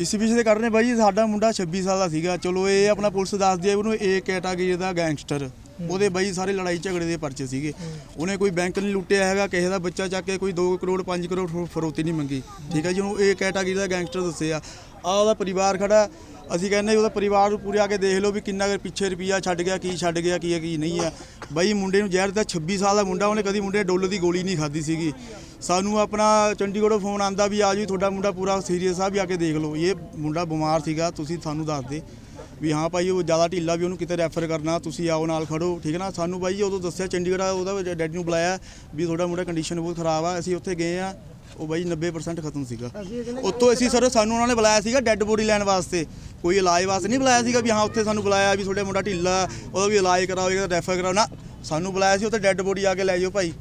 ਇਸ ਵਿਸ਼ੇ ਦੇ ਕਾਰਨ ਬਾਈ ਜੀ ਸਾਡਾ ਮੁੰਡਾ 26 ਸਾਲ ਦਾ ਸੀਗਾ। ਚਲੋ, ਇਹ ਆਪਣਾ ਪੁਲਿਸ ਦੱਸਦੀ ਹੈ ਉਹਨੂੰ ਏ ਕੈਟਾਗਰੀ ਦਾ ਗੈਂਗਸਟਰ ਉਹਦੇ ਬਾਈ ਸਾਰੇ ਲੜਾਈ ਝਗੜੇ ਦੇ ਪਰਚੇ ਸੀਗੇ। ਉਹਨੇ ਕੋਈ ਬੈਂਕ ਨਹੀਂ ਲੁੱਟਿਆ ਹੈਗਾ, ਕਿਸੇ ਦਾ ਬੱਚਾ ਚੱਕ ਕੇ ਕੋਈ 2 ਕਰੋੜ 5 ਕਰੋੜ ਫਰੋਤੀ ਨਹੀਂ ਮੰਗੀ। ਠੀਕ ਹੈ ਜੀ, ਉਹਨੂੰ ਏ ਕੈਟਾਗਰੀ ਦਾ ਗੈਂਗਸਟਰ ਦੱਸਿਆ। ਆ ਉਹਦਾ ਪਰਿਵਾਰ ਖੜਾ ਅਸੀਂ ਕਹਿੰਦੇ ਉਹਦਾ ਪਰਿਵਾਰ ਨੂੰ ਪੂਰੇ ਆ ਕੇ ਦੇਖ ਲਓ ਵੀ ਕਿੰਨਾ ਕੁ ਪਿੱਛੇ ਰੁਪਈਆ ਛੱਡ ਗਿਆ, ਕੀ ਛੱਡ ਗਿਆ, ਕੀ ਹੈ, ਕੀ ਨਹੀਂ ਹੈ। ਬਾਈ, ਮੁੰਡੇ ਨੂੰ ਜ਼ਹਿਰ ਦਾ 26 ਸਾਲ ਦਾ ਮੁੰਡਾ, ਉਹਨੇ ਕਦੀ ਮੁੰਡੇ ਡੋਲ ਦੀ ਗੋਲੀ ਨਹੀਂ ਖਾਧੀ ਸੀਗੀ। ਸਾਨੂੰ ਆਪਣਾ ਚੰਡੀਗੜ੍ਹੋਂ ਫੋਨ ਆਂਦਾ ਵੀ ਆ ਜੀ, ਤੁਹਾਡਾ ਮੁੰਡਾ ਪੂਰਾ ਸੀਰੀਅਸ ਆ, ਵੀ ਆ ਕੇ ਦੇਖ ਲਓ। ਇਹ ਮੁੰਡਾ ਬਿਮਾਰ ਸੀਗਾ, ਤੁਸੀਂ ਸਾਨੂੰ ਦੱਸ ਦੇ। ਵੀ ਹਾਂ ਭਾਈ, ਉਹ ਜ਼ਿਆਦਾ ਢਿੱਲਾ ਵੀ ਉਹਨੂੰ ਕਿਤੇ ਰੈਫਰ ਕਰਨਾ, ਤੁਸੀਂ ਆਓ, ਨਾਲ ਖੜੋ, ਠੀਕ ਹੈ ਨਾ? ਸਾਨੂੰ ਬਾਈ ਜੀ ਉਦੋਂ ਦੱਸਿਆ, ਚੰਡੀਗੜ੍ਹ ਉਹਦਾ ਡੈਡੀ ਨੂੰ ਬੁਲਾਇਆ ਵੀ ਤੁਹਾਡਾ ਮੁੰਡਾ ਕੰਡੀਸ਼ਨ ਬਹੁਤ ਖਰਾਬ ਆ, ਅਸੀਂ ਉੱਥੇ ਗਏ ਆ, ਉਹ ਬਾਈ 90% ਖਤਮ ਸੀਗਾ। ਉੱਤੋਂ ਅਸੀਂ ਸਰ, ਸਾਨੂੰ ਉਹਨਾਂ ਨੇ ਬੁਲਾਇਆ ਸੀਗਾ ਡੈੱਡ ਬੋਡੀ ਲੈਣ ਵਾਸਤੇ। ਕੋਈ ਇਲਾਜ ਵਾਸਤੇ ਨਹੀਂ ਬੁਲਾਇਆ ਸੀਗਾ ਵੀ ਹਾਂ, ਉੱਥੇ ਸਾਨੂੰ ਬੁਲਾਇਆ ਵੀ ਤੁਹਾਡੇ ਮੁੰਡਾ ਢਿੱਲਾ, ਉਹਦਾ ਵੀ ਇਲਾਜ ਕਰਾਓ ਕਰਾਓਗੇ ਰੈਫਰ ਕਰਾਓ। ਨਾ, ਸਾਨੂੰ ਬੁਲਾਇਆ ਸੀ, ਉੱਥੇ ਡੈੱਡ ਬੋਡੀ ਆ ਕੇ ਲੈ ਜਾਓ ਭਾਈ।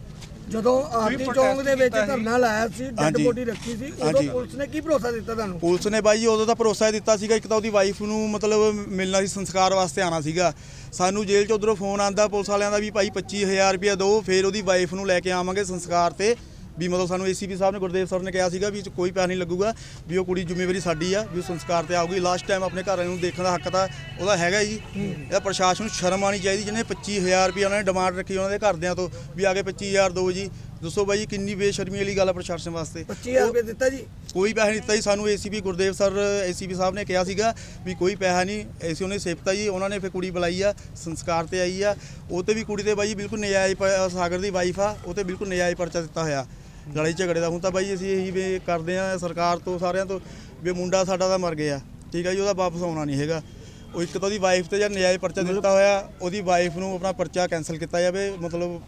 ਜਦੋਂ ਆਰਤੀ ਚੌਂਕ ਦੇ ਵਿੱਚ ਧਰਨਾ ਲਾਇਆ ਸੀ ਡੈਡ ਹਾਂਜੀ। ਬੋਡੀ ਰੱਖੀ ਸੀ ਉਦੋਂ ਹਾਂਜੀ। ਪੁਲਿਸ ਨੇ ਕੀ ਭਰੋਸਾ ਦਿੱਤਾ ਤੁਹਾਨੂੰ ਪੁਲਿਸ ਨੇ ਬਾਈ ਜੀ ਉਦੋਂ ਤਾਂ ਭਰੋਸਾ ਹੀ ਦਿੱਤਾ ਸੀਗਾ ਇੱਕ ਤਾਂ ਉਹਦੀ ਵਾਈਫ ਨੂੰ ਮਤਲਬ ਮਿਲਣਾ ਸੀ ਸੰਸਕਾਰ ਵਾਸਤੇ ਆਣਾ ਸੀਗਾ ਸਾਨੂੰ ਜੇਲ੍ਹ 'ਚ ਉਧਰੋਂ ਫੋਨ ਆਂਦਾ ਪੁਲਿਸ ਵਾਲਿਆਂ ਦਾ ਵੀ ਭਾਈ 25000 ਰੁਪਇਆ ਦਿਓ ਫਿਰ ਉਹਦੀ ਵਾਈਫ ਨੂੰ ਲੈ ਕੇ ਆਵਾਂਗੇ ਸੰਸਕਾਰ ਤੇ ਵੀ ਮਤਲਬ ਸਾਨੂੰ ਏਸੀਪੀ ਸਾਹਿਬ ਨੇ ਗੁਰਦੇਵ ਸਰ ਨੇ ਕਿਹਾ ਸੀਗਾ ਵੀ ਇਹ 'ਚ ਕੋਈ ਪੈਸਾ ਨਹੀਂ ਲੱਗੂਗਾ ਵੀ ਉਹ ਕੁੜੀ ਜ਼ਿੰਮੇਵਾਰੀ ਸਾਡੀ ਆ ਵੀ ਉਹ ਸੰਸਕਾਰ ਤੇ ਆਊਗੀ। ਲਾਸਟ ਟਾਈਮ ਆਪਣੇ ਘਰ ਨੂੰ ਦੇਖਣ ਦਾ ਹੱਕ ਤਾਂ ਉਹਦਾ ਹੈਗਾ ਜੀ। ਇਹਦਾ ਪ੍ਰਸ਼ਾਸਨ ਨੂੰ ਸ਼ਰਮ ਆਣੀ ਚਾਹੀਦੀ ਜਿਹਨੇ 25000 ਰੁਪਇਆ ਉਹਨਾਂ ਨੇ ਡਿਮਾਂਡ ਰੱਖੀ ਉਹਨਾਂ ਦੇ ਘਰਦਿਆਂ ਤੋਂ ਵੀ ਆ ਕੇ 25000 ਦਿਓ ਜੀ। ਦੱਸੋ ਬਾਈ ਕਿੰਨੀ ਬੇਸ਼ਰਮੀ ਵਾਲੀ ਗੱਲ ਆ ਪ੍ਰਸ਼ਾਸਨ ਵਾਸਤੇ? 25000 ਰੁਪਏ ਦਿੱਤਾ ਜੀ। ਕੋਈ ਪੈਸਾ ਨਹੀਂ ਦਿੱਤਾ ਜੀ। ਸਾਨੂੰ ਏਸੀਪੀ ਗੁਰਦੇਵ ਸਰ ਏਸੀਪੀ ਸਾਹਿਬ ਨੇ ਕਿਹਾ ਸੀਗਾ ਵੀ ਕੋਈ ਪੈਸਾ ਨਹੀਂ ਐਸੀ ਉਹਨੇ ਸਿਫਤਾ ਜੀ। ਉਹਨਾਂ ਨੇ ਫਿਰ ਕੁੜੀ ਬੁਲਾਈ ਆ ਸੰਸਕਾਰ ਤੇ ਆਈ ਆ। ਉਹ ਤੇ ਵੀ ਕੁੜੀ ਤੇ ਬਾਈ ਬਿਲਕੁਲ ਨਜਾਇਜ਼ ਪ- ਸਾਗਰ ਦੀ ਵਾਈਫ ਆ। ਉਹ ਤੇ ਬਿਲਕੁਲ ਨਜਾਇਜ਼ ਪਰਚਾ ਦਿੱਤਾ ਹੋਇਆ। ਲੜਾਈ ਝਗੜੇ ਦਾ। ਹੁਣ ਤਾਂ ਬਾਈ ਅਸੀਂ ਇਹੀ ਵੀ ਕਰਦੇ ਆ ਸਰਕਾਰ ਤੋਂ ਸਾਰਿਆਂ ਤੋਂ ਵੀ ਮੁੰਡਾ ਸਾਡਾ ਤਾਂ ਮਰ ਗਿਆ। ਠੀਕ ਆ ਜੀ ਉਹਦਾ ਵਾਪਸ ਆਉਣਾ ਨਹੀਂ ਹੈਗਾ। ਉਹ ਇੱਕ ਤਾਂ ਉਹਦੀ ਵਾਈਫ ਤੇ ਜਾਂ ਨਜਾਇਜ਼ ਪਰਚਾ ਦਿੱਤਾ ਹੋਇਆ ਉਹਦੀ ਵਾਈਫ ਨੂੰ ਆਪਣਾ ਪਰਚਾ ਕੈਨਸਲ ਕੀਤਾ ਜਾਵੇ ਮਤਲਬ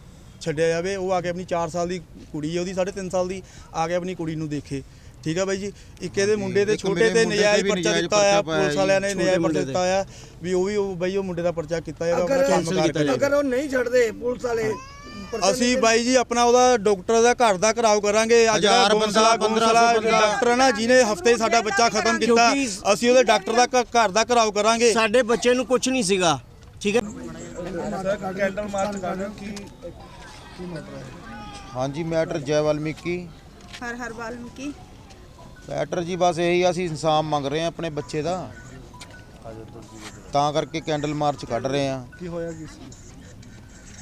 ਛੱਡਿਆ ਜਾਵੇ। ਉਹ ਆ ਕੇ ਆਪਣੀ 4 ਸਾਲ ਦੀ ਕੁੜੀ ਹੈ ਉਹਦੀ 3.5 ਸਾਲ ਦੀ ਆ ਕੇ ਆਪਣੀ ਕੁੜੀ ਨੂੰ ਦੇਖੇ। ਠੀਕ ਆ ਬਾਈ ਜੀ ਇੱਕ ਇਹਦੇ ਮੁੰਡੇ ਤੇ ਇੱਕ ਛੋਟੇ ਤੇ ਨਜਾਇਜ਼ ਪਰਚਾ ਦਿੱਤਾ ਹੋਇਆ ਪੁਲਿਸ ਵਾਲਿਆਂ ਨੇ ਨਜਾਇਜ਼ ਛੋਟੇ ਪਰਚਾ ਦਿੱਤਾ ਹੋਇਆ ਵੀ ਉਹ ਵੀ ਉਹ ਬਾਈ ਉਹ ਮੁੰਡੇ ਦਾ ਪਰਚਾ ਕੀਤਾ ਜਾਵੇ ਆਪਣਾ ਅਗਰ ਉਹ ਨਹੀਂ ਛੱਡਦੇ ਪੁਲਿਸ ਵਾਲੇ ਅਸੀਂ ਬਾਈ ਜੀ ਆਪਣਾ ਉਹਦਾ ਡਾਕਟਰ ਦਾ ਘਰ ਦਾ ਘਰਾਓ ਕਰਾਂਗੇ ਅੱਜ ਜਿਹੜਾ ਹਜ਼ਾਰ ਗੌਂਸਲਾ ਬੰਦਾ, ਗੌਂਸਲਾ 1500 ਬੰਦਾ। ਡਾਕਟਰ ਹੈ ਨਾ ਜਿਹਨੇ ਹਫ਼ਤੇ ਸਾਡਾ ਬੱਚਾ ਖਤਮ ਕੀਤਾ ਕਿਉਂਕਿ- ਅਸੀਂ ਉਹਦੇ ਡਾਕਟਰ ਦਾ ਘ- ਘਰ ਦਾ ਘਰਾਓ ਕਰਾਂਗੇ। ਸਾਡੇ ਬੱਚੇ ਨੂੰ ਕੁਝ ਨਹੀਂ ਸੀਗਾ ਠੀਕ ਹੈ? ਹਾਂਜੀ ਮੈਟਰ ਜੈ ਵਾਲਮੀਕੀ। ਹਰ ਹਰ ਵਾਲਮੀਕੀ। ਮੈਟਰ ਜੀ ਬਸ ਇਹੀ ਆ, ਅਸੀਂ ਇਨਸਾਫ ਮੰਗ ਰਹੇ ਆ ਆਪਣੇ ਬੱਚੇ ਦਾ। ਤਾਂ ਕਰਕੇ ਕੈਂਡਲ ਮਾਰਚ ਕੱਢ ਰਹੇ ਆ ਕੀ ਹੋਇਆ ਕੀ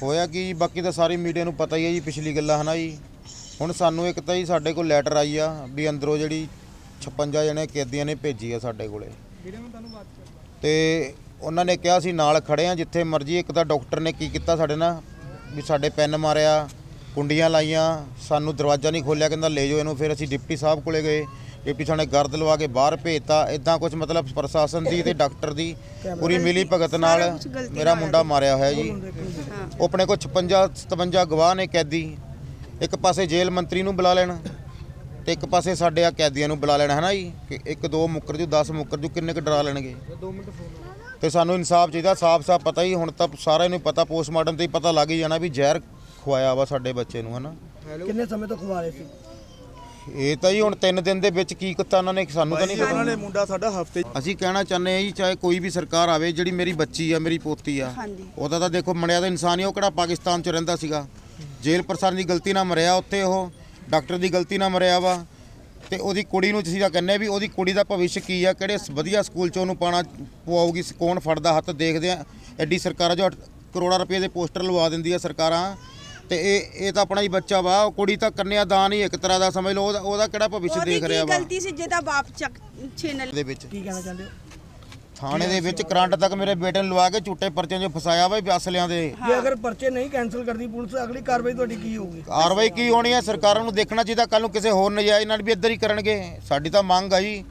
ਹੋਇਆ ਕੀ ਜੀ? ਬਾਕੀ ਤਾਂ ਸਾਰੀ ਮੀਡੀਆ ਨੂੰ ਪਤਾ ਹੀ ਹੈ ਜੀ ਪਿਛਲੀ ਗੱਲਾਂ, ਹਨਾ ਜੀ? ਹੁਣ ਸਾਨੂੰ ਇੱਕ ਤਾਂ ਜੀ ਸਾਡੇ ਕੋਲ ਲੈਟਰ ਆਈ ਆ ਵੀ ਅੰਦਰੋਂ ਜਿਹੜੀ 56 ਜਣੇ ਕੈਦੀਆਂ ਨੇ ਭੇਜੀ ਆ ਸਾਡੇ ਕੋਲੇ। ਤੇ ਉਹਨਾਂ ਨੇ ਕਿਹਾ ਸੀ ਨਾਲ ਖੜੇ ਆ ਜਿੱਥੇ ਮਰਜ਼ੀ ਇੱਕ ਤਾਂ ਡਾਕਟਰ ਨੇ ਕੀ ਕੀਤਾ ਸਾਡੇ ਨਾਲ? ਵੀ ਸਾਡੇ ਪੈਨ ਮਾਰਿਆ, ਕੁੰਡੀਆਂ ਲਾਈਆਂ, ਸਾਨੂੰ ਦਰਵਾਜ਼ਾ ਨਹੀਂ ਖੋਲਿਆ ਕਹਿੰਦਾ ਲੈ ਜਾਓ ਇਹਨੂੰ, ਫਿਰ ਅਸੀਂ ਡਿਪਟੀ ਸਾਹਿਬ ਕੋਲੇ ਗਏ। ਡਿਪਟੀ ਸਾਹਿਬ ਨੇ ਗਰਦ ਲਵਾ ਕੇ ਬਾਹਰ ਭੇਜਤਾ। ਇਦਾਂ ਕੁਝ ਮਤਲਬ ਪ੍ਰਸ਼ਾਸਨ ਦੀ ਤੇ ਡਾਕਟਰ ਦੀ ਪੂਰੀ ਮਿਲੀ ਭਗਤ ਨਾਲ। ਮੇਰਾ ਮੁੰਡਾ ਮਾਰਿਆ ਹੋਇਆ ਜੀ। ਹਾਂ ਉਹ ਆਪਣੇ ਕੋਲ 56 57 ਗਵਾਹ ਨੇ ਕੈਦੀ। ਇੱਕ ਪਾਸੇ ਜੇਲ੍ਹ ਮੰਤਰੀ ਨੂੰ ਬੁਲਾ ਲੈਣ ਤੇ ਇੱਕ ਪਾਸੇ ਸਾਡੇ ਆ ਕੈਦੀਆਂ ਨੂੰ ਬੁਲਾ ਲੈਣਾ ਹੈ ਨਾ ਜੀ? ਕਿ ਇੱਕ ਦੋ ਮੁੱਕਰ ਜੂ 10 ਮੁੱਕਰ ਜੂ ਕਿੰਨੇ ਕੁ ਡਰਾ ਲੈਣਗੇ? ਤੇ ਸਾਨੂੰ ਇਨਸਾਫ ਚਾਹੀਦਾ ਸਾਫ਼-ਸਾਫ਼ ਪਤਾ ਹੀ ਹੁਣ ਤਾਂ ਸਾਰਿਆਂ ਨੂੰ ਪਤਾ ਪੋਸਟਮਾਰਟਮ ਤੇ ਹੀ ਪਤਾ ਲੱਗ ਹੀ ਜਾਣਾ ਵੀ ਜ਼ਹਿਰ ਖਵਾਇਆ ਵਾ ਸਾਡੇ ਬੱਚੇ ਨੂੰ ਹਨਾ? ਕਿੰਨੇ ਸਮੇਂ ਤੋਂ ਖਵਾ ਰਹੇ ਸੀ? ਇਹ ਤਾਂ ਜੀ ਹੁਣ 3 ਦਿਨ ਦੇ ਵਿੱਚ ਕੀ ਕੀਤਾ ਉਹਨਾਂ ਨੇ ਸਾਨੂੰ ਤਾਂ ਨਹੀਂ ਉਹਨਾਂ ਪਤਾ। ਨੇ ਮੁੰਡਾ ਸਾਡਾ ਹਫ਼ਤੇ ਅਸੀਂ ਕਹਿਣਾ ਚਾਹੁੰਦੇ ਹਾਂ ਜੀ ਚਾਹੇ ਕੋਈ ਵੀ ਸਰਕਾਰ ਆਵੇ ਜਿਹੜੀ ਮੇਰੀ ਬੱਚੀ ਆ ਮੇਰੀ ਪੋਤੀ ਆ। ਉਹਦਾ ਤਾਂ ਦੇਖੋ ਮੜਿਆ ਤਾਂ ਇਨਸਾਨ ਹੀ ਆ, ਉਹ ਕਿਹੜਾ ਪਾਕਿਸਤਾਨ 'ਚ ਰਹਿੰਦਾ ਸੀਗਾ। ਜੇਲ੍ਹ ਪ੍ਰਸ਼ਾਸਨ ਦੀ ਗਲਤੀ ਨਾਲ ਮਰਿਆ ਉੱਥੇ ਉਹ ਡਾਕਟਰ ਦੀ ਗਲਤੀ ਨਾਲ ਮਰਿਆ ਵਾ। ਤੇ ਉਹਦੀ ਕੁੜੀ ਨੂੰ ਅਸੀਂ ਤਾਂ ਕਹਿੰਦੇ ਵੀ ਉਹਦੀ ਕੁੜੀ ਦਾ ਭਵਿੱਖ ਕੀ ਆ ਕਿਹੜੇ ਵਧੀਆ ਸਕੂਲ 'ਚ ਉਹਨੂੰ ਪਾਣਾ ਪਵਾਉਗੀ ਸ- ਕੌਣ ਫੜਦਾ ਹੱਥ ਦੇਖਦੇ ਆ। ਐਡੀ ਸਰਕਾਰਾਂ ਜੋ ਅੱਠ ਕਰੋੜਾਂ ਰੁਪਏ ਦੇ ਪੋਸਟਰ ਲਵਾ ਦਿੰਦੀ ਆ ਸਰਕਾਰਾਂ ਤੇ ਇਹ ਇਹ ਤਾਂ ਆਪਣਾ ਹੀ ਬੱਚਾ ਵਾ ਉਹ ਕੁੜੀ ਤਾਂ ਕੰਨਿਆ ਦਾਨ ਹੀ ਇੱਕ ਤਰ੍ਹਾਂ ਦਾ ਸਮਝ ਲਓ ਉਹਦਾ ਉਹਦਾ ਕਿਹੜਾ ਭਵਿੱਖ ਉਹਦੀ ਦੇਖ ਕੀ ਰਿਹਾ ਵਾ? ਗਲਤੀ ਸੀ ਜਿਹਦਾ ਬਾਪ ਚੱਕ ਛੇਨ ਦੇ ਵਿੱਚ। ਕੀ ਕਹਿਣਾ ਚਾਹੁੰਦੇ ਹੋ? ਥਾਣੇ ਦੇ ਵਿੱਚ ਕਰੰਟ ਤੱਕ ਮੇਰੇ ਬੇਟੇ ਨੂੰ ਲਵਾ ਕੇ ਝੂਟੇ ਪਰਚਿਆਂ 'ਚ ਫਸਾਇਆ ਵਾ ਅਸਲਿਆਂ ਦੇ। ਜੇ ਅਗਰ ਪਰਚੇ ਨਹੀਂ ਕੈਨਸਲ ਕਰਦੀ ਪੁਲਿਸ ਅਗਲੀ ਕਾਰਵਾਈ ਤੁਹਾਡੀ ਕੀ ਹੋਊਗੀ? ਕਾਰਵਾਈ ਕੀ ਹੋਣੀ ਹੈ ਸਰਕਾਰਾਂ ਨੂੰ ਦੇਖਣਾ ਚਾਹੀਦਾ ਕੱਲ ਨੂੰ ਕਿਸੇ ਹੋਰ ਨਜਾਇਜ਼ ਨਾਲ ਵੀ ਇੱਧਰ ਹੀ ਕਰਨਗੇ। ਸਾਡੀ ਤਾਂ ਮੰਗ ਆ ਜੀ।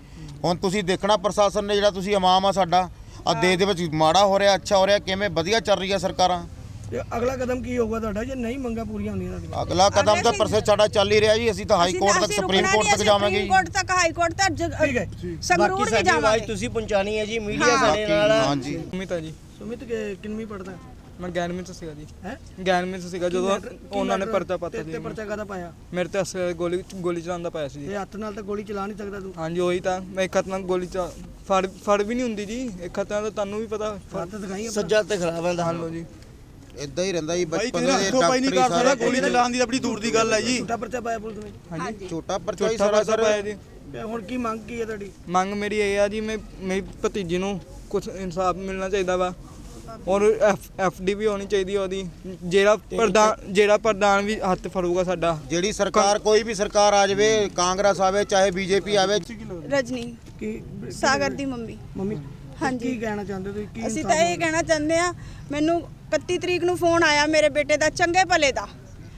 ਹੁਣ ਤੁਸੀਂ ਦੇਖਣਾ ਪ੍ਰਸ਼ਾਸਨ ਨੇ ਜਿਹੜਾ ਤੁਸੀਂ ਇਮਾਮ ਆ ਸਾਡਾ ਆ ਦੇਸ਼ ਦੇ ਵਿੱਚ ਮਾੜਾ ਹੋ ਰਿਹਾ ਅੱਛਾ ਹੋ ਰਿਹਾ ਕਿਵੇਂ ਵਧੀਆ ਚੱਲ ਰਹੀ ਆ ਸਰਕਾਰਾਂ? ਤੇ ਅਗਲਾ ਕਦਮ ਕੀ ਹੋਊਗਾ ਤੁਹਾਡਾ? ਜੇ ਨਹੀਂ ਮੰਗਾ ਪੂਰੀਆਂ ਹੁੰਦੀਆਂ ਤੁਹਾਡੀਆਂ ਅਗਲਾ ਕਦਮ ਤਾਂ ਪ੍ਰਸੇ ਸਾਡਾ ਚੱਲ ਹੀ ਰਿਹਾ ਜੀ ਅਸੀਂ ਤਾਂ ਹਾਈ ਕੋਰਟ ਤੱਕ ਸੁਪਰੀਮ ਕੋਰਟ ਤੱਕ ਜਾਵਾਂਗੇ ਜੀ। ਕੋਰਟ ਤੱਕ ਹਾਈ ਕੋਰਟ ਤੱਕ ਠੀਕ ਹੈ। ਸੰਗਰੂਰ ਵੀ ਆਵਾਜ਼ ਜਾਵਾਂਗੇ। ਤੁਸੀਂ ਪਹੁੰਚਾਣੀ ਹੈ ਜੀ ਮੀਡੀਆ ਹਾਂ। ਸਾਡੇ ਨਾਲ ਆ। ਹਾਂਜੀ ਸੁਮਿਤ ਹੈ ਜੀ। ਸੁਮਿਤ ਕਿ- ਕਿੰਨਵੀਂ ਪੜਦਾ ਮੈਂ ਗਿਆਨਵੀਂ ਚ ਸੀਗਾ ਜੀ। ਹੈ? ਗਿਆਨਵੀਂ ਚ ਸੀਗਾ ਜਦੋਂ ਉਹਨਾਂ ਨੇ ਪਰਚਾ ਪਾਤਾ ਤੇ ਜੀ ਪਰਚਾ ਕਾਦਾ ਪਾਇਆ? ਮੇਰੇ ਤੇ ਅਸਲ ਗੋਲੀ ਗੋਲੀ ਚਲਾਉਣ ਦਾ ਪਾਇਆ ਸੀ ਜੀ। ਇਹ ਹੱਥ ਨਾਲ ਤਾਂ ਗੋਲੀ ਚਲਾ ਨਹੀਂ ਸਕਦਾ ਤੂੰ? ਹਾਂਜੀ ਉਹੀ ਤਾਂ। ਮੈਂ ਇੱਕ ਹੱਥ ਨਾਲ ਗੋਲੀ ਚ ਫੜ ਫੜ ਵੀ ਨਹੀਂ ਹੁੰਦੀ ਜੀ। ਇੱਕ ਹੱਥ ਨਾਲ ਤਾਂ ਤੁਹਾਨੂੰ ਵੀ ਪਤਾ। ਫੜ ਹੱਥ ਦਿਖਾਈ ਆਪਣਾ। ਸੱਜਾ ਤੇ ਖਰਾਬ ਹੈ ਹਾਂ ਲਓ ਜੀ ਇਦਾਂ ਹੀ ਰਹਿੰਦਾ ਜੀ ਬਚਪਨ ਤੇਰਾ ਦੇ ਹੱਥੋਂ ਪਾਈ ਨਹੀਂ ਕਰ ਸਕਦਾ ਗੋਲੀ ਚਲਾਉਣ ਦੀ ਤਾਂ ਬੜੀ ਦੂਰ ਦੀ ਗੱਲ ਹੈ ਜੀ। ਝੂਠਾ ਪਰਚਾ ਪਾਇਆ ਪੁਲਿਸ ਨੇ। ਹਾਂਜੀ। ਛੋਟਾ ਪਰਚਾ ਹੀ ਸਾਰਾ ਸਰ। ਪਾਇਆ ਜੀ। ਤੇ ਹੁਣ ਕੀ ਮੰਗ ਕੀ ਹੈ ਤੁਹਾਡੀ? ਮੰਗ ਮੇਰੀ ਇਹ ਆ ਜੀ ਮੈਂ ਮੇਰੀ ਭਤੀਜੀ ਨੂੰ ਕੁਝ ਇਨਸਾਫ ਮਿਲਣਾ ਚਾਹੀਦਾ ਵਾ। ਔਰ ਐਫ ਡੀ ਵੀ ਹੋਣੀ ਚਾਹੀਦੀ ਆ ਉਹਦੀ। ਜਿਹੜਾ ਪ੍ਰਧਾਨ ਜਿਹੜਾ ਪ੍ਰਧਾਨ ਵੀ ਹੱਥ ਫੜੂਗਾ ਸਾਡਾ। ਜਿਹੜੀ ਸਰਕਾਰ ਕੋਈ ਵੀ ਸਰਕਾਰ ਆ ਜਾਵੇ ਕਾਂਗਰਸ ਆਵੇ ਚਾਹੇ ਬੀਜੇਪੀ ਆਵੇ। ਰਜਨੀ। ਕੀ ਸਾਗਰ ਦੀ ਮੰਮੀ। ਮੰਮੀ ਹਾਂਜੀ। ਕੀ ਕਹਿਣਾ ਚਾਹੁੰਦੇ ਹੋ ਤੁਸੀਂ? ਕੀ ਅਸੀਂ ਤਾਂ ਇਹ ਕਹਿਣਾ ਚਾਹੁੰਦੇ ਆ ਮੈਨੂੰ 31 ਤਰੀਕ ਨੂੰ ਫੋਨ ਆਇਆ ਮੇਰੇ ਬੇਟੇ ਦਾ ਚੰਗੇ ਭਲੇ ਦਾ।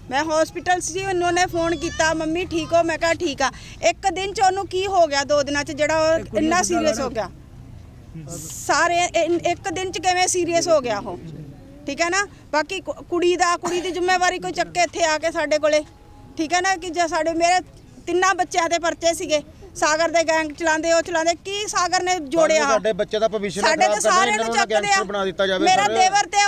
ਮੈਂ ਹਸਪੀਟਲ ਸੀ ਉਹਨਾਂ ਨੇ ਫੋਨ ਕੀਤਾ ਮੰਮੀ ਠੀਕ ਹੋ? ਮੈਂ ਕਿਹਾ ਠੀਕ ਆ। ਇੱਕ ਦਿਨ ਚ ਉਹਨੂੰ ਕੀ ਹੋ ਗਿਆ ਦੋ ਦਿਨਾਂ ਚ ਜਿਹੜਾ ਉਹ ਇੰਨਾ ਸੀਰੀਅਸ ਹੋ ਗਿਆ। ਸਾਰੇ ਇਨ- ਇੱਕ ਦਿਨ ਚ ਕਿਵੇਂ ਸੀਰੀਅਸ ਹੋ ਗਿਆ ਉਹ? ਠੀਕ ਹੈ ਨਾ? ਬਾਕੀ ਕੁ- ਕੁੜੀ ਦਾ ਕੁੜੀ ਦੀ ਜ਼ਿੰਮੇਵਾਰੀ ਕੋਈ ਚੱਕੇ ਇੱਥੇ ਆ ਕੇ ਸਾਡੇ ਕੋਲੇ। ਠੀਕ ਹੈ ਨਾ? ਕਿ ਜੇ ਸਾਡੇ ਮੇਰੇ ਤਿੰਨਾਂ ਬੱਚਿਆਂ ਦੇ ਪਰਚੇ ਸੀਗੇ। ਸਾਗਰ ਦੇ ਗੈਂਗ ਚਲਾਉਂਦੇ ਉਹ ਚਲਾਉਂਦੇ। ਕੀ ਸਾਗਰ ਨੇ ਜੋੜਿਆ? ਸਾਡੇ ਬੱਚੇ ਦਾ ਭਵਿੱਖ ਨਾ ਸਾਡੇ ਖਰਾਬ ਤੇ ਕਰਦੇ ਸਾਰਿਆਂ ਇਹਨਾਂ ਨੂੰ ਨੂੰ ਚੱਕਦੇ ਗੈਂਗਸਟਰ ਆ ਬਣਾ ਦਿੱਤਾ ਜਾਵੇ ਮੇਰਾ। ਦੇਵਰ ਤੇ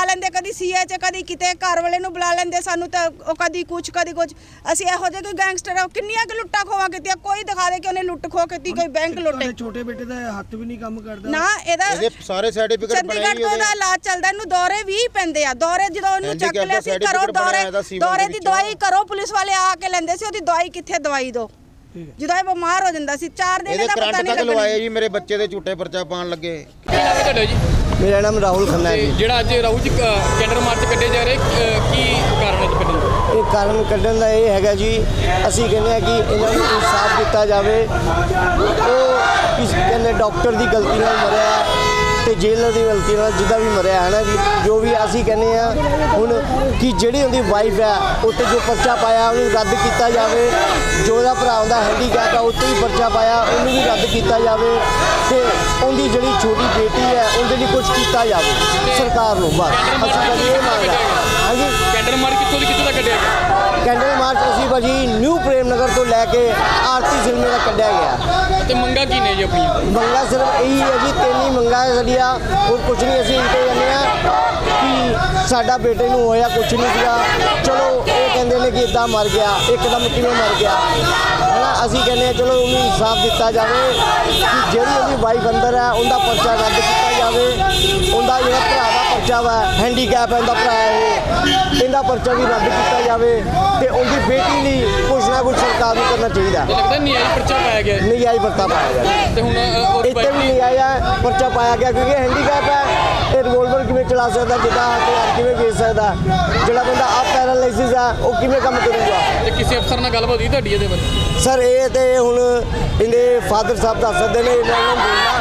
ਬੁਲਾ ਲੈਂਦੇ ਕਦੀ ਸੀਏ ਚ ਕਦੀ ਕਿਤੇ ਘਰ ਵਾਲੇ ਨੂੰ ਬੁਲਾ ਲੈਂਦੇ ਸਾਨੂੰ ਤਾਂ ਉਹ ਕਦੀ ਕੁਛ ਕਦੀ ਕੁਛ। ਅਸੀਂ ਇਹੋ ਜਿਹੇ ਕੋਈ ਗੈਂਗਸਟਰ ਆ ਕਿੰਨੀਆਂ ਕਿ ਲੁੱਟਾਂ ਖੋਵਾ ਕੀਤੀਆਂ ਕੋਈ ਦਿਖਾ ਦੇ ਕਿ ਉਹਨੇ ਲੁੱਟ ਖੋ ਕੀਤੀ ਕੋਈ ਬੈਂਕ ਲੁੱਟੇ। ਛੋਟੇ ਬੇਟੇ ਦਾ ਹੱਥ ਵੀ ਨਹੀਂ ਕੰਮ ਕਰਦਾ। ਨਾ ਇਹਦਾ ਇਹਦੇ ਸਾਰੇ ਸਰਟੀਫਿਕੇਟ ਬਣੇ ਚੰਡੀਗੜ੍ਹ ਤੋਂ ਉਹਦਾ ਇਲਾਜ ਚੱਲਦਾ ਇਹਨੂੰ ਦੌਰੇ ਵੀ ਪੈਂਦੇ ਆ ਦੌਰੇ ਜਦੋਂ ਉਹਨੂੰ ਚੱਕ Handicap ਲਿਆ ਦਾ ਸੀ ਕਰੋ certificate ਬਣਾਇਆ ਦੌਰੇ ਇਹਦਾ ਦੌਰੇ ਦੇ ਦੀ ਵਿੱਚੋਂ। ਦਵਾਈ ਕਰੋ ਪੁਲਿਸ ਵਾਲੇ ਆ ਕੇ ਲੈਂਦੇ ਸੀ ਉਹਦੀ ਦਵਾਈ ਕਿੱਥੇ ਦਵਾਈ ਦੋ? ਠੀਕ ਹੈ। ਜਦੋਂ ਇਹ ਬਿਮਾਰ ਹੋ ਜਾਂਦਾ ਸੀ 4 ਦਿਨ ਇਹਦੇ ਇਹਦਾ ਪਤਾ ਕਰੰਟ ਨਹੀਂ ਤੱਕ ਲਵਾਏ ਲੱਗਣਾ ਜੀ ਮੇਰੇ ਬੱਚੇ ਦੇ ਝੂਟੇ ਪਰਚਾ ਪਾਉਣ ਲੱਗੇ। ਕੀ ਨਾਮ ਹੈ ਤੁਹਾਡਾ ਜੀ? ਮੇਰਾ ਨਾਮ ਰਾਹੁਲ ਖੰਨਾ ਹੈ ਜੀ। ਜਿਹੜਾ ਅੱਜ ਰਾਹੂ ਜੀ ਕੈਂਡਰ ਮਾਰਚ ਕੱਢੇ ਜਾ ਰਹੇ ਕੀ ਕਾਰਨ ਹੈ ਜੀ ਕੱਢਣ ਦਾ? ਇਹ ਕਾਰਨ ਕੱਢਣ ਦਾ ਇਹ ਹੈਗਾ ਜੀ ਅਸੀਂ ਕਹਿੰਦੇ ਆ ਕਿ ਇਹਨਾਂ ਨੂੰ ਇਨਸਾਫ ਦਿੱਤਾ ਜਾਵੇ। ਉਹ ਕਿਸ ਕਹਿੰਦੇ ਡਾਕਟਰ ਦੀ ਗਲਤੀ ਨਾਲ ਮਰਿਆ ਤੇ ਜੇਲਰ ਦੀ ਗਲਤੀ ਨਾਲ ਜਿੱਦਾਂ ਵੀ ਮਰਿਆ ਹੈ ਨਾ ਜੀ ਜੋ ਵੀ ਅਸੀਂ ਕਹਿੰਦੇ ਆ ਹੁਣ ਕਿ ਜਿਹੜੀ ਉਹਦੀ ਵਾਈਫ ਹੈ, ਉੱਤੇ ਜੋ ਪਰਚਾ ਪਾਇਆ, ਉਹਨੂੰ ਰੱਦ ਕੀਤਾ ਜਾਵੇ, ਜੋ ਉਹਦਾ ਭਰਾ ਉਹਦਾ ਹੈਂਡੀਕੈਪ ਹੈ ਉੱਤੇ ਵੀ ਪਰਚਾ ਪਾਇਆ, ਉਹਨੂੰ ਵੀ ਰੱਦ ਕੀਤਾ ਜਾਵੇ ਤੇ ਉਹਦੀ ਜਿਹੜੀ ਛੋਟੀ ਬੇਟੀ ਹੈ, ਉਹਦੇ ਲਈ ਕੁਝ ਕੀਤਾ ਜਾਵੇ। ਸਰਕਾਰ ਨੂੰ ਬਸ। ਅਸੀਂ ਤਾਂ ਇਹ ਮੰਗਦਾ ਹਾਂਜੀ? ਕੈਂਡਰ ਮਾਰਚ ਕਿੱਥੋਂ ਦੀ ਕਿੱਥੋਂ ਤੱਕ ਕੱਢਿਆ? ਕੈਂਡਲ ਮਾਰਚ ਅਸੀਂ ਭਾਜੀ ਨਿਊ ਪ੍ਰੇਮ ਨਗਰ ਤੋਂ ਲੈ ਕੇ ਆਰਤੀ ਸਿਨਮੇ ਦਾ ਕੱਢਿਆ ਗਿਆ। ਤੇ ਮੰਗਾ ਕੀ ਨੇ ਜੀ ਮੰਗਾ ਸਿਰਫ ਇਹੀ ਹੈ ਜੀ ਤਿੰਨ ਹੀ ਮੰਗਾ ਹੈ ਸਾਡੀਆਂ ਹੋਰ ਕੁਝ ਨਹੀਂ ਅਸੀਂ ਇਹ ਕਹਿੰਦੇ ਆ ਕਿ ਸਾਡਾ ਬੇਟੇ ਨੂੰ ਹੋਇਆ ਕੁਝ ਨਹੀਂ ਸੀਗਾ। ਚਲੋ ਇਹ ਕਹਿੰਦੇ ਨੇ ਕਿ ਇਦਾਂ ਮਰ ਗਿਆ ਇੱਕਦਮ ਕਿਵੇਂ ਮਰ ਗਿਆ? ਹਨਾ ਅਸੀਂ ਕਹਿੰਦੇ ਆ ਚਲੋ ਉਹਨੂੰ ਇਨਸਾਫ ਦਿੱਤਾ ਜਾਵੇ ਕਿ ਜਿਹੜੀ ਉਹਦੀ ਵਾਈਫ ਅੰਦਰ ਹੈ ਉਹਦਾ ਪਰਚਾ ਰੱਦ ਕੀਤਾ ਜਾਵੇ ਉਹਦਾ ਜਿਹੜਾ ਭਰਾ ਪਰਚਾ ਵਾ ਹੈਂਡੀਕੈਪ ਹੈ ਉਹਦਾ ਭਰਾ ਇਹ। ਇਹਦਾ ਪਰਚਾ ਵੀ ਰੱਦ ਕੀਤਾ ਜਾਵੇ ਤੇ ਉਹਦੀ ਬੇਟੀ ਲਈ ਕੁਝ ਨਾ ਕੁਝ ਸਰਕਾਰ ਨੂੰ ਕਰਨਾ ਚਾਹੀਦਾ। ਤੇ ਲੱਗਦਾ ਨਹੀਂ ਆਈ ਪਰਚਾ ਪਾਇਆ ਗਿਆ ਜੀ। ਨਜਾਇਜ਼ ਵਰਤਾ ਪਾਇਆ ਗਿਆ ਤੇ ਹੁਣ ਅ, ਉਹ ਇੱਥੇ ਵੀ ਨਜਾਇਜ਼ ਪਰਚਾ ਪਾਇਆ ਗਿਆ ਕਿਉਂਕਿ ਹੈਂਡੀਕੈਪ ਹੈ। ਇਹ ਰਿਵੋਲਵਰ ਕਿਵੇਂ ਚਲਾ ਸਕਦਾ ਜਿੱਦਾਂ ਹਥਿਆਰ ਕਿਵੇਂ ਵੇਚ ਸਕਦਾ ਜਿਹੜਾ ਬੰਦਾ ਆ ਪੈਰਾਲਾਈਸਿਸ ਆ ਉਹ ਕਿਵੇਂ ਕੰਮ ਕਰੂਗਾ? ਤੇ ਕਿਸੇ ਅਫਸਰ ਨਾਲ ਗੱਲਬਾਤ ਹੋਈ ਤੁਹਾਡੀ ਇਹਦੇ ਬਾਰੇ? ਸਰ ਇਹ ਤੇ ਹੁਣ ਇਹਦੇ ਫਾਦਰ ਸਾਹਿਬ ਦੱਸ ਸਕਦੇ ਨੇ ਇਹਨਾਂ ਨੂੰ ਬੋਲਣਾ।